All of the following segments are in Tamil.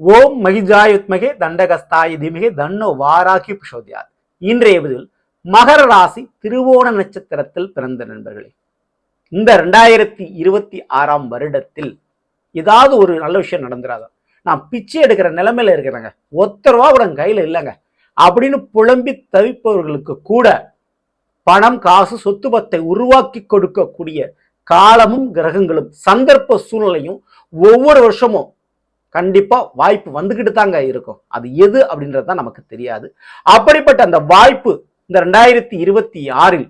ஓம் மகிஜாயுத்மகே தண்டகஸ்தாய திமிகே தன்னோ வாராகி புஷோதியார் இன்றைய பதில் மகர ராசி திருவோண நட்சத்திரத்தில் பிறந்த நண்பர்களே இந்த ரெண்டாயிரத்தி இருபத்தி ஆறாம் வருடத்தில் ஏதாவது ஒரு நல்ல விஷயம் நடந்துடாதான் நான் பிச்சை எடுக்கிற நிலைமையில இருக்கிறேங்க. ஒத்த ரூபா கூட கையில் இல்லைங்க. அப்படின்னு புலம்பி தவிப்பவர்களுக்கு கூட பணம் காசு சொத்து பத்தை உருவாக்கி கொடுக்கக்கூடிய காலமும் கிரகங்களும் சந்தர்ப்ப சூழ்நிலையும் ஒவ்வொரு வருஷமும் கண்டிப்பாக வாய்ப்பு வந்துக்கிட்டு தாங்க இருக்கும். அது எது அப்படின்றது தான் நமக்கு தெரியாது. அப்படிப்பட்ட அந்த வாய்ப்பு இந்த ரெண்டாயிரத்தி இருபத்தி ஆறில்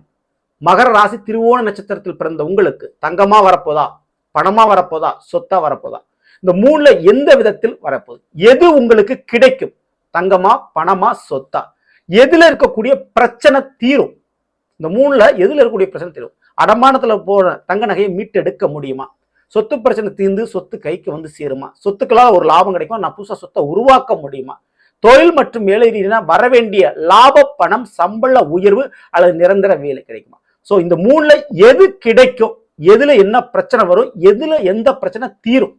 மகர ராசி திருவோண நட்சத்திரத்தில் பிறந்த உங்களுக்கு தங்கமாக வரப்போதா? பணமாக வரப்போதா? சொத்தாக வரப்போதா? இந்த மூணுல எந்த விதத்தில் வரப்போகுது? எது உங்களுக்கு கிடைக்கும்? தங்கமா பணமா சொத்தா? எதுல இருக்கக்கூடிய பிரச்சனை தீரும்? இந்த மூணுல எதுல இருக்கக்கூடிய பிரச்சனை தீரும்? அடமானத்துல போற தங்க நகையை மீட்டெடுக்க முடியுமா? சொத்து பிரச்சனை தீர்ந்து சொத்து கைக்கு வந்து சேருமா? சொத்துக்களால் ஒரு லாபம் கிடைக்கும்? நான் புதுசாக சொத்தை உருவாக்க முடியுமா? தொழில் மற்றும் வேலை ரீதியாக வர வேண்டிய லாப பணம் சம்பள உயர்வு அல்லது நிரந்தர வேலை கிடைக்குமா? ஸோ இந்த மூணுல எது கிடைக்கும்? எதுல என்ன பிரச்சனை வரும்? எதுல எந்த பிரச்சனை தீரும்?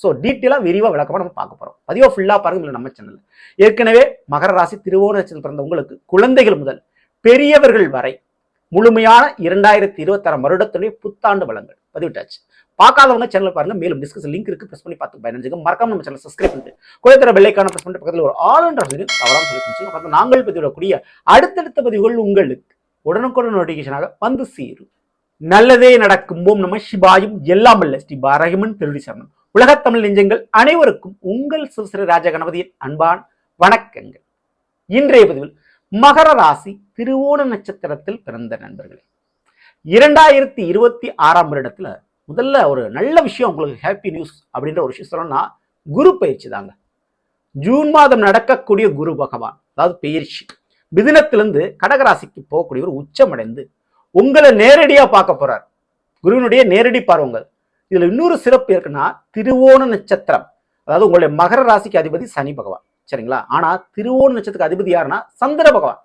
ஸோ டீட்டெயிலாக விரிவாக விளக்கமாக நம்ம பார்க்க போகிறோம் பதிவாக ஃபுல்லாக பாருங்கள் நம்ம சேனலில் ஏற்கனவே மகர ராசி திருவோண நட்சத்திரம் பிறந்த உங்களுக்கு குழந்தைகள் முதல் பெரியவர்கள் வரை முழுமையான இரண்டாயிரத்தி இருபத்தாறு வருடத்துடைய புத்தாண்டு வளங்கள். பதிவிட்டாச்சு. பார்க்காதவங்க சேனல் பாருங்க. மேலும் டிஸ்கஸ் லிங்க் இருக்கு. பிரஸ் பண்ணி பார்த்து பயனடைஞ்சுங்க. மறக்காம நம்ம சேனல் சப்ஸ்கிரைப் பண்ணிட்டு குழந்தை பெல்லைக்கான பிரஸ் பண்ணிட்டு பக்கத்தில் ஒரு ஆல் என்ற தவறாம சொல்லி நாங்கள் பதிவிடக்கூடிய அடுத்தடுத்த பதிவுகள் உங்களுக்கு உடனுக்குடன் நோட்டிஃபிகேஷனாக வந்து சேரும். நல்லதே நடக்கும் ஓம் நம்ம சிபாயும் எல்லாம் அல்ல ஸ்ரீ பாரகிமன் திருடி சரணம். உலகத்தமிழ் நெஞ்சங்கள் அனைவருக்கும் உங்கள் சிவசிற ராஜ கணபதியின் அன்பான் வணக்கங்கள். இன்றைய பதிவில் மகர ராசி திருவோண நட்சத்திரத்தில் பிறந்த நண்பர்களே. இரண்டாயிரத்தி இருபத்தி ஆறாம் வருடத்துல முதல்ல ஒரு நல்ல விஷயம் உங்களுக்கு ஹாப்பி நியூஸ் அப்படின்ற ஒரு விஷயம் சொல்லணும்னா குரு பயிற்சி தாங்க. ஜூன் மாதம் நடக்கக்கூடிய குரு பகவான் அதாவது பயிற்சி. மிதினத்திலிருந்து கடகராசிக்கு போகக்கூடிய ஒரு உச்சமடைந்து உங்களை நேரடியாக பார்க்க போறார். குருவினுடைய நேரடி பார்வங்கள் இதுல இன்னொரு சிறப்பு இருக்குன்னா திருவோண நட்சத்திரம். அதாவது உங்களுடைய மகர ராசிக்கு அதிபதி சனி பகவான். சரிங்களா? ஆனா திருவோண நட்சத்திரத்துக்கு அதிபதி யாருன்னா சந்திர பகவான்.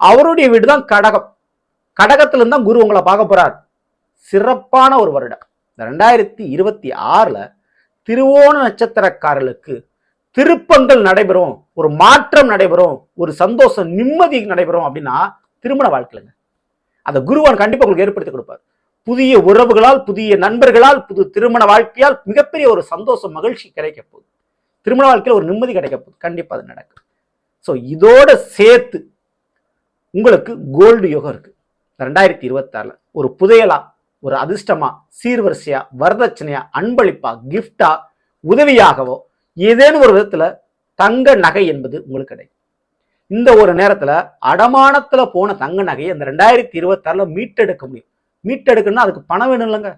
அவருடைய வீடு தான் கடகம். கடகத்திலிருந்து தான் குரு உங்களை பார்க்க போறார். சிறப்பான ஒரு வருடம். இந்த ரெண்டாயிரத்தி இருபத்தி ஆறில் திருவோண நட்சத்திரக்காரர்களுக்கு திருப்பங்கள் நடைபெறும் ஒரு மாற்றம் நடைபெறும் ஒரு சந்தோஷம் நிம்மதி நடைபெறும் அப்படின்னா திருமண வாழ்க்கையில் அந்த குருவான் கண்டிப்பாக உங்களுக்கு ஏற்படுத்தி கொடுப்பார். புதிய உறவுகளால் புதிய நண்பர்களால் புது திருமண வாழ்க்கையால் மிகப்பெரிய ஒரு சந்தோஷம் மகிழ்ச்சி கிடைக்க போகுது. திருமண வாழ்க்கையில் ஒரு நிம்மதி கிடைக்க போகுது. கண்டிப்பாக அது நடக்கும். ஸோ இதோட சேர்த்து உங்களுக்கு கோல்டு யோகம் இருக்கு. ரெண்டாயிரத்தி இருபத்தாறுல ஒரு புதையலா ஒரு அதிர்ஷ்டமா சீர்வரிசையா வரதட்சணையா அன்பளிப்பா கிஃப்டா உதவியாகவோ ஏதேனும் ஒரு விதத்துல தங்க நகை என்பது உங்களுக்கு கிடைக்கும். இந்த ஒரு நேரத்துல அடமானத்துல போன தங்க நகையை அந்த ரெண்டாயிரத்தி இருபத்தாறுல மீட்டெடுக்க முடியும். மீட்டெடுக்கணும்னா அதுக்கு பணம் வேணும் இல்லைங்க.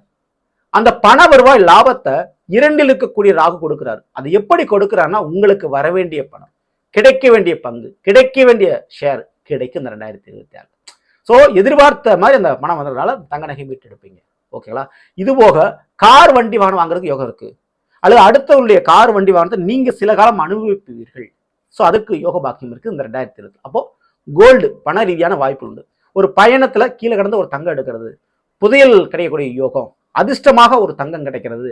அந்த பண வருவாய் லாபத்தை இரண்டில் இருக்கக்கூடிய ராகு கொடுக்கிறாரு. அது எப்படி கொடுக்கிறாருன்னா உங்களுக்கு வர வேண்டிய பணம் கிடைக்க வேண்டிய பங்கு கிடைக்க வேண்டிய ஷேர் கிடைக்கும் இந்த ரெண்டாயிரத்தி இருபத்தி ஆறு ஸோ எதிர்பார்த்த மாதிரி அந்த பணம் வந்ததுனால தங்க நகை மீட்டெடுப்பீங்க ஓகேங்களா இது போக கார் வண்டி வாகனம் வாங்குறதுக்கு யோகம் இருக்குது அல்லது அடுத்தவருடைய கார் வண்டி வாகனத்தை நீங்கள் சில காலம் அனுபவிப்பீர்கள். ஸோ அதுக்கு யோக பாக்கியம் இருக்குது இந்த ரெண்டாயிரத்தி இருபது அப்போது கோல்டு பண ரீதியான வாய்ப்பு உண்டு. ஒரு பயணத்தில் கீழே கடந்து ஒரு தங்கம் எடுக்கிறது. புதையல் கிடைக்கக்கூடிய யோகம். அதிர்ஷ்டமாக ஒரு தங்கம் கிடைக்கிறது.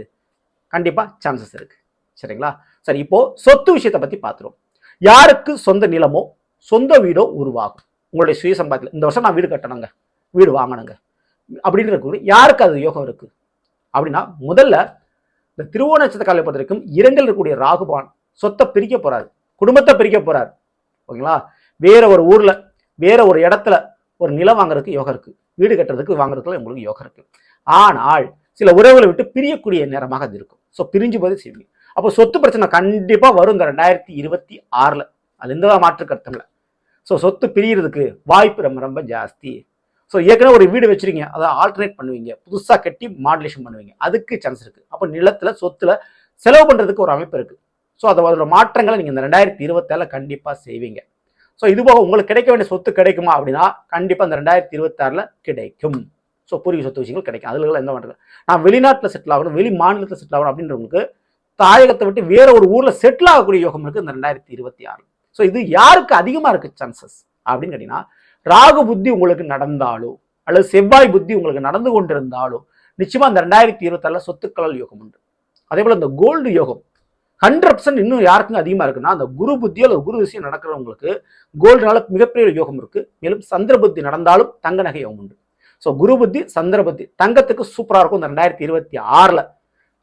கண்டிப்பாக சான்சஸ் இருக்குது சரிங்களா? சரி இப்போது சொத்து விஷயத்தை பற்றி பார்த்துருவோம். யாருக்கு சொந்த நிலமோ சொந்த வீடோ உருவாகும். உங்களுடைய சுய சம்பாத்தியம். இந்த வருஷம் நான் வீடு கட்டணுங்க. வீடு வாங்கணுங்க. அப்படின்னு இருக்கக்கூடிய யாருக்கு அது யோகம் இருக்கு? அப்படின்னா முதல்ல இந்த திருவோண நட்சத்திர பொறுத்த வரைக்கும் இரண்டில் இருக்கக்கூடிய ராகுபான் சொத்தை பிரிக்க போகிறாரு குடும்பத்தை பிரிக்க போறாரு. ஓகேங்களா? வேற ஒரு ஊர்ல வேற ஒரு இடத்துல ஒரு நிலம் வாங்குறதுக்கு யோகம் இருக்கு. வீடு கட்டுறதுக்கு வாங்குறதுக்குலாம் உங்களுக்கு யோகம் இருக்கு. ஆனால் சில உறவுகளை விட்டு பிரியக்கூடிய நேரமாக அது இருக்கும். ஸோ பிரிஞ்சு போது செய்வீங்க. அப்போ சொத்து பிரச்சனை கண்டிப்பாக வரும் இந்த ரெண்டாயிரத்தி இருபத்தி ஆறில். அது எந்த மாற்று கருத்தும் இல்லை. ஸோ சொத்து பிரியறதுக்கு வாய்ப்பு ரொம்ப ரொம்ப ஜாஸ்தி. ஸோ ஏற்கனவே ஒரு வீடு வச்சுருக்கீங்க. அதை ஆல்டர்னேட் பண்ணுவீங்க. புதுசாக கட்டி மாடுலேஷன் பண்ணுவீங்க. அதுக்கு சான்ஸ் இருக்குது அப்போ நிலத்தில் சொத்துல செலவு பண்ணுறதுக்கு ஒரு அமைப்பு இருக்குது ஸோ அதை அதோட மாற்றங்களை நீங்கள் இந்த ரெண்டாயிரத்தி இருபத்தாறில் கண்டிப்பாக செய்வீங்க. ஸோ இதுபோக உங்களுக்கு கிடைக்க வேண்டிய சொத்து கிடைக்குமா அப்படின்னா கண்டிப்பாக இந்த ரெண்டாயிரத்தி இருபத்தாறில் கிடைக்கும். ஸோ பூர்வீக சொத்து விஷயங்கள் கிடைக்கும். அதில் எந்த மாற்றம் நான் வெளிநாட்டில் செட்டில் ஆகணும் வெளி மாநிலத்தில் செட்டில் ஆகணும் அப்படின்றவங்களுக்கு தாயகத்தை விட்டு வேற ஒரு ஊரில் செட்டில் ஆகக்கூடிய யோகம் இருக்குது இந்த ரெண்டாயிரத்தி இருபத்தி ஆறு ஸோ இது யாருக்கு அதிகமாக இருக்கு சான்சஸ் அப்படின்னு கேட்டிங்கன்னா ராகு புத்தி உங்களுக்கு நடந்தாலோ அல்லது செவ்வாய் புத்தி உங்களுக்கு நடந்து கொண்டிருந்தாலோ நிச்சயமாக இந்த ரெண்டாயிரத்தி இருபத்தாறில் சொத்துக்களால் யோகம் உண்டு. அதே போல் இந்த கோல்டு யோகம் ஹண்ட்ரட் பர்சன்ட் இன்னும் யாருக்கும் அதிகமாக இருக்குன்னா அந்த குரு புத்தியோ அல்லது குரு விஷயம் நடக்கிறவங்களுக்கு கோல்டுனால மிகப்பெரிய யோகம் இருக்குது மேலும் சந்திர புத்தி நடந்தாலும் தங்க நகை யோகம் உண்டு. ஸோ குரு புத்தி சந்திர புத்தி தங்கத்துக்கு சூப்பராக இருக்கும். இந்த ரெண்டாயிரத்தி இருபத்தி ஆறில்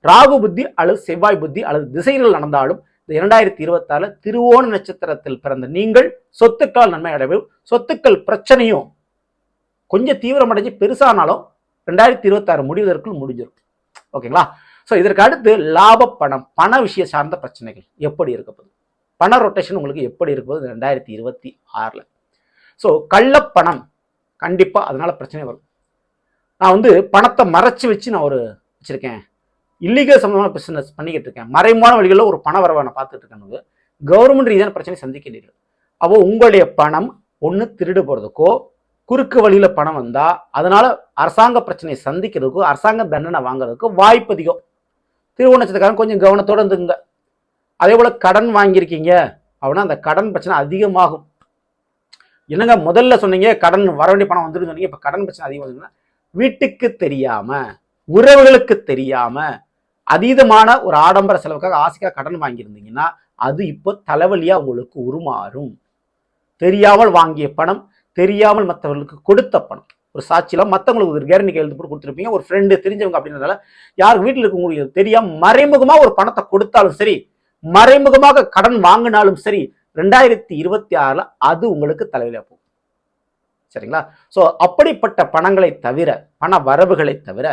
ராகு புத்தி அல்லது செவ்வாய் புத்தி அல்லது திசைகள் நடந்தாலும் இரண்டாயிரத்தி இருபத்தாறு திருவோண நட்சத்திரத்தில் பிறந்த நீங்கள் சொத்துக்கள் நன்மை அடைவும் சொத்துக்கள் பிரச்சனையும் கொஞ்சம் தீவிரமடைஞ்சு பெருசானாலும் ரெண்டாயிரத்தி இருபத்தாறு முடிவதற்குள் முடிஞ்சிடும் ஓகேங்களா? ஸோ இதற்கு அடுத்து லாப பணம் பண விஷய சார்ந்த பிரச்சனைகள் எப்படி இருக்க போகுது? பண ரொட்டேஷன் உங்களுக்கு எப்படி இருக்க போகுது? ரெண்டாயிரத்தி இருபத்தி ஆறில். ஸோ கள்ளப்பணம் கண்டிப்பாக அதனால் பிரச்சனை வரும். நான் வந்து பணத்தை மறைச்சி வச்சு நான் ஒரு வச்சுருக்கேன். இல்லீகல் சம்பந்தமான பிசினஸ் பண்ணிக்கிட்டு இருக்கேன். மறைமான வழிகளில் ஒரு பண வரவை நான் பார்த்துட்டு இருக்கேன் கவர்மெண்ட் ரீதியான பிரச்சனை சந்திக்கிறீர்கள் அப்போ உங்களுடைய பணம் ஒன்று திருடு போகிறதுக்கோ குறுக்கு வழியில் பணம் வந்தால் அதனால் அரசாங்க பிரச்சனையை சந்திக்கிறதுக்கோ அரசாங்க தண்டனை வாங்குறதுக்கோ வாய்ப்பு அதிகம். திருவண்ணச்சத்துக்காரன் கொஞ்சம் கவனத்தோடு இருந்துங்க அதே போல் கடன் வாங்கியிருக்கீங்க அப்படின்னா அந்த கடன் பிரச்சனை அதிகமாகும். என்னங்க முதல்ல சொன்னீங்க கடன் வர வேண்டிய பணம் வந்துருன்னு சொன்னீங்க இப்போ கடன் பிரச்சனை அதிகமாகுதுன்னா வீட்டுக்கு தெரியாமல் உறவுகளுக்கு தெரியாம அதீதமான ஒரு ஆடம்பர செலவுக்காக ஆசைக்காக கடன் வாங்கியிருந்தீங்கன்னா அது இப்போ தலைவலியா உங்களுக்கு உருமாறும். தெரியாமல் வாங்கிய பணம் தெரியாமல் மற்றவர்களுக்கு கொடுத்த பணம். ஒரு சாட்சியெல்லாம் மற்றவங்களுக்கு ஒரு கேரண்டி கையெழுத்து போட்டு கொடுத்துருப்பீங்க. ஒரு ஃப்ரெண்டு தெரிஞ்சவங்க அப்படின்றதால யார் வீட்டில் இருக்கவங்களுக்கு தெரியாம மறைமுகமாக ஒரு பணத்தை கொடுத்தாலும் சரி மறைமுகமாக கடன் வாங்கினாலும் சரி ரெண்டாயிரத்தி இருபத்தி ஆறில் அது உங்களுக்கு தலையில போகும். சரிங்களா? ஸோ அப்படிப்பட்ட பணங்களை தவிர பண வரவுகளை தவிர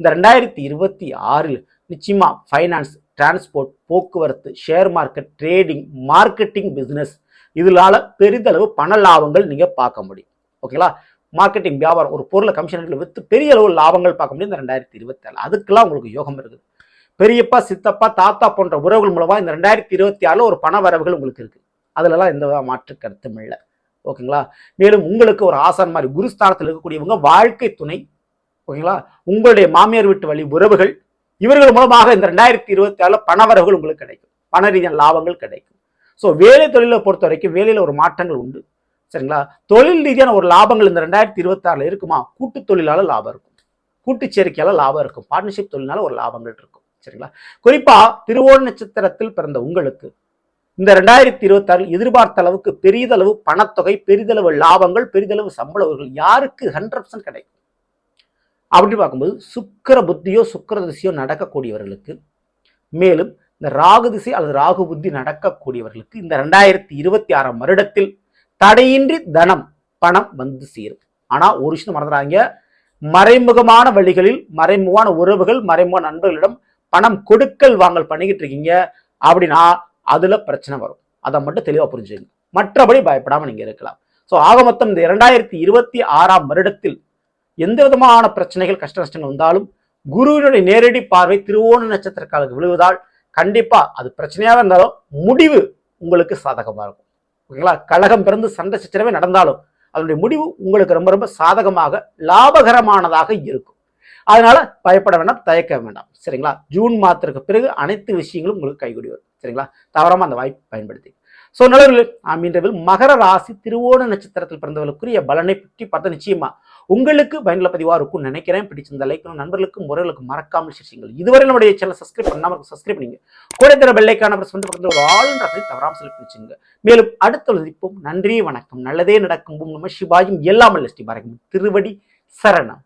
இந்த ரெண்டாயிரத்தி இருபத்தி ஆறில் நிச்சயமாக ஃபைனான்ஸ் டிரான்ஸ்போர்ட் போக்குவரத்து share market trading marketing business இதனால பெரிதளவு பண லாபங்கள் நீங்கள் பார்க்க முடியும். ஓகேங்களா மார்க்கெட்டிங் வியாபாரம் ஒரு பொருளை கமிஷன் வித்து பெரிய அளவு லாபங்கள் பார்க்க முடியும் இந்த ரெண்டாயிரத்தி இருபத்தி ஆறு அதுக்கெல்லாம் உங்களுக்கு யோகம் இருக்குது. பெரியப்பா சித்தப்பா தாத்தா போன்ற உறவுகள் மூலமாக இந்த ரெண்டாயிரத்தி இருபத்தி ஆறில் ஒரு பண வரவுகள் உங்களுக்கு இருக்குது அதுலலாம் எந்த வித மாற்று கருத்தும் இல்லை. ஓகேங்களா மேலும் உங்களுக்கு ஒரு ஆசான் மாதிரி குருஸ்தானத்தில் இருக்கக்கூடியவங்க வாழ்க்கை துணை ஓகேங்களா? உங்களுடைய மாமியார் வீட்டு வழி உறவுகள் இவர்கள் மூலமாக இந்த ரெண்டாயிரத்தி இருபத்தி ஆறில் பணவரவுகள் உங்களுக்கு கிடைக்கும். பண ரீதியான லாபங்கள் கிடைக்கும். ஸோ வேலை தொழிலை பொறுத்த வரைக்கும் வேலையில் ஒரு மாற்றங்கள் உண்டு. சரிங்களா? தொழில் ரீதியான ஒரு லாபங்கள் இந்த ரெண்டாயிரத்தி இருபத்தாறில் இருக்குமா? கூட்டு தொழிலால லாபம் இருக்கும். கூட்டு சேர்க்கையால லாபம் இருக்கும். பார்ட்னர்ஷிப் தொழிலால ஒரு லாபங்கள் இருக்கும். சரிங்களா? குறிப்பா திருவோண நட்சத்திரத்தில் பிறந்த உங்களுக்கு இந்த ரெண்டாயிரத்தி இருபத்தாறு எதிர்பார்த்த அளவுக்கு பெரிதளவு பணத்தொகை பெரிதளவு லாபங்கள் பெரிதளவு சம்பளவர்கள் யாருக்கு ஹண்ட்ரட் பர்சன்ட் கிடைக்கும்? அப்படி பார்க்கும்போது சுக்கர புத்தியோ சுக்கர திசையோ நடக்கக்கூடியவர்களுக்கு மேலும் இந்த ராகு திசை அல்லது ராகு புத்தி நடக்கக்கூடியவர்களுக்கு இந்த ரெண்டாயிரத்தி இருபத்தி ஆறாம் வருடத்தில் தடையின்றி தனம் பணம் வந்து சேரும். ஆனால் ஒரு விஷயம் மறந்துறாங்க மறைமுகமான வழிகளில் மறைமுகமான உறவுகள் மறைமுக நண்பர்களிடம் பணம் கொடுக்கல் வாங்கல் பண்ணிக்கிட்டு இருக்கீங்க அப்படின்னா அதில் பிரச்சனை வரும். அதை மட்டும் தெளிவாக புரிஞ்சுங்க மற்றபடி பயப்படாமல் நீங்கள் இருக்கலாம். ஸோ ஆக மொத்தம் இந்த இரண்டாயிரத்தி இருபத்தி ஆறாம் வருடத்தில் எந்த விதமான பிரச்சனைகள் கஷ்ட நஷ்டங்கள் வந்தாலும் குருவினுடைய நேரடி பார்வை திருவோண நட்சத்திரக்காலுக்கு விழுவதால் கண்டிப்பா அது பிரச்சனையாக இருந்தாலும் முடிவு உங்களுக்கு சாதகமா இருக்கும். ஓகேங்களா? கழகம் பிறந்து சண்டை சச்சரவே நடந்தாலும் அதனுடைய முடிவு உங்களுக்கு ரொம்ப ரொம்ப சாதகமாக லாபகரமானதாக இருக்கும். அதனால பயப்பட வேண்டாம் தயக்க வேண்டாம். சரிங்களா? ஜூன் மாதத்திற்கு பிறகு அனைத்து விஷயங்களும் உங்களுக்கு கைகூடி வரும். சரிங்களா? தவறாம அந்த வாய்ப்பு பயன்படுத்தி ஸோ நிலவில் நாம் மகர ராசி திருவோண நட்சத்திரத்தில் பிறந்தவர்களுக்குரிய பலனை பற்றி பார்த்த நிச்சயமா உங்களுக்கு பயனுள்ள பதிவாக இருக்கும்னு நினைக்கிறேன். பிடிச்சிருந்த லைக்கணும் நண்பர்களுக்கும் முறைகளுக்கு மறக்காமல் செய்யுங்கள் இதுவரை நம்முடைய சேனல் சப்ஸ்கிரைப் பண்ணாமல் சப்ஸ்கிரைப் பண்ணிங்க. கூட தர பெல்லைக்கான பிரஸ் வந்து பக்கத்தில் ஒரு ஆளுன்றதை தவறாமல் செலுத்தி வச்சுங்க மேலும் அடுத்த சந்திப்போம் நன்றி வணக்கம். நல்லதே நடக்கும். நம்ம சிவாயும். எல்லாமல் அல்ல திருவடி சரணம்.